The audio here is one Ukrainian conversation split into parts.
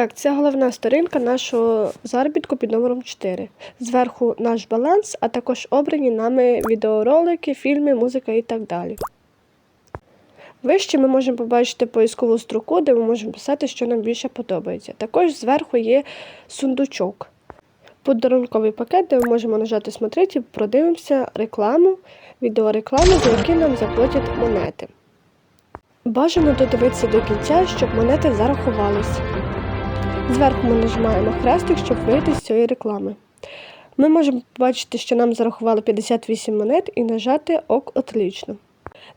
Так, це головна сторінка нашого заробітку під номером 4. Зверху наш баланс, а також обрані нами відеоролики, фільми, музика і так далі. Вище ми можемо побачити поискову строку, де ми можемо писати, що нам більше подобається. Також зверху є сундучок. Подарунковий пакет, де ми можемо нажати «Смотреть» і продивимося рекламу, відеорекламу, за які нам заплатять монети. Бажано додивитися до кінця, щоб монети зарахувалися. Зверху ми нажимаємо хрестик, щоб вийти з цієї реклами. Ми можемо побачити, що нам зарахували 58 монет і нажати ок отлично.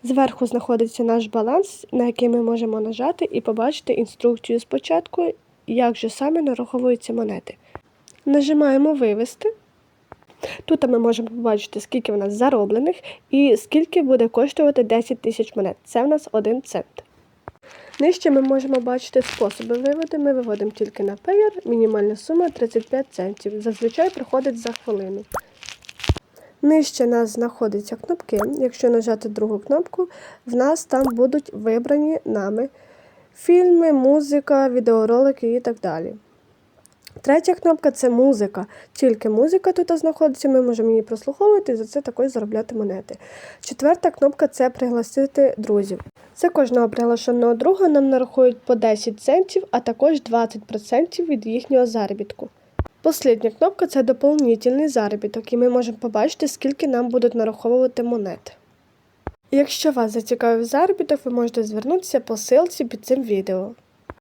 Зверху знаходиться наш баланс, на який ми можемо нажати і побачити інструкцію спочатку, як же саме нараховуються монети. Нажимаємо вивести. Тут ми можемо побачити, скільки в нас зароблених і скільки буде коштувати 10 тисяч монет. Це в нас 1 цент. Нижче ми можемо бачити способи виводу. Ми виводимо тільки на Payer, мінімальна сума 35 центів. Зазвичай приходить за хвилину. Нижче нас знаходяться кнопки. Якщо нажати другу кнопку, в нас там будуть вибрані нами фільми, музика, відеоролики і так далі. Третя кнопка це музика. Тільки музика тут знаходиться, ми можемо її прослуховувати і за це також заробляти монети. Четверта кнопка це пригласити друзів. За кожного приглашеного друга нам нарахують по 10 центів, а також 20% від їхнього заробітку. Послідня кнопка це доповнительний заробіток, і ми можемо побачити, скільки нам будуть нараховувати монет. Якщо вас зацікавив заробіток, ви можете звернутися по ссылці під цим відео.